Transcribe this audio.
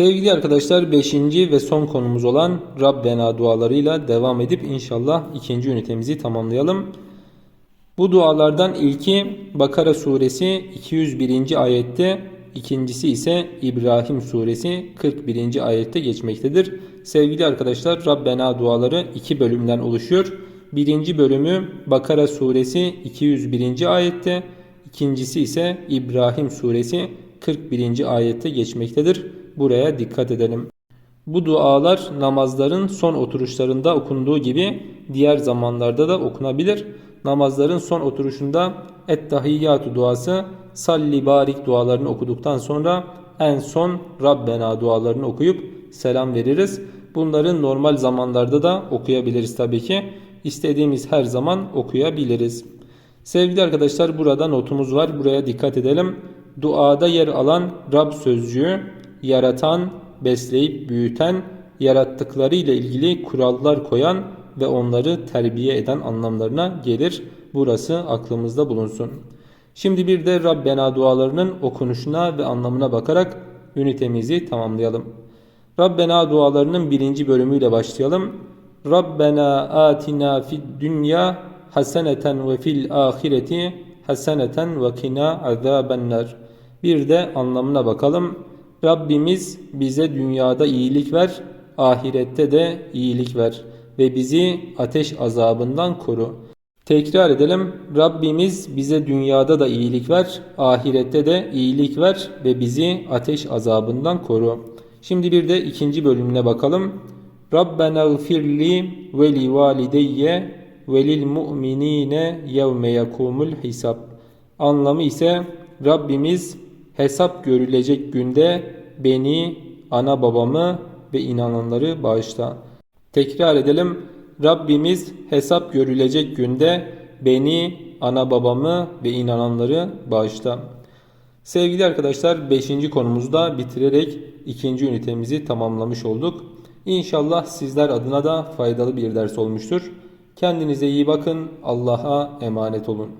Sevgili arkadaşlar 5. ve son konumuz olan Rabbena dualarıyla devam edip inşallah ikinci ünitemizi tamamlayalım. Bu dualardan ilki Bakara suresi 201. ayette, ikincisi ise İbrahim suresi 41. ayette geçmektedir. Sevgili arkadaşlar Rabbena duaları iki bölümden oluşuyor. Birinci bölümü Bakara suresi 201. ayette, ikincisi ise İbrahim suresi 41. ayette geçmektedir. Buraya dikkat edelim. Bu dualar namazların son oturuşlarında okunduğu gibi diğer zamanlarda da okunabilir. Namazların son oturuşunda Ettahiyyatu duası, Salli Barik dualarını okuduktan sonra en son Rabbena dualarını okuyup selam veririz. Bunları normal zamanlarda da okuyabiliriz tabii ki. İstediğimiz her zaman okuyabiliriz. Sevgili arkadaşlar burada notumuz var. Buraya dikkat edelim. Duada yer alan Rab sözcüğü yaratan, besleyip büyüten, yarattıkları ile ilgili kurallar koyan ve onları terbiye eden anlamlarına gelir. Burası aklımızda bulunsun. Şimdi bir de Rabbena dualarının okunuşuna ve anlamına bakarak ünitemizi tamamlayalım. Rabbena dualarının birinci bölümüyle başlayalım. Rabbena atina fid dünya haseneten ve fil ahireti haseneten ve kina azabennar. Bir de anlamına bakalım. Rabbimiz bize dünyada iyilik ver, ahirette de iyilik ver ve bizi ateş azabından koru. Tekrar edelim. Rabbimiz bize dünyada da iyilik ver, ahirette de iyilik ver ve bizi ateş azabından koru. Şimdi bir de ikinci bölümüne bakalım. Rabbena gfirli ve li valideyye ve lil mu'minine yevme yakumul hisab. Anlamı ise Rabbimiz hesap görülecek günde beni, ana babamı ve inananları bağışla. Tekrar edelim. Rabbimiz hesap görülecek günde beni, ana babamı ve inananları bağışla. Sevgili arkadaşlar 5. konumuzda bitirerek ikinci ünitemizi tamamlamış olduk. İnşallah sizler adına da faydalı bir ders olmuştur. Kendinize iyi bakın. Allah'a emanet olun.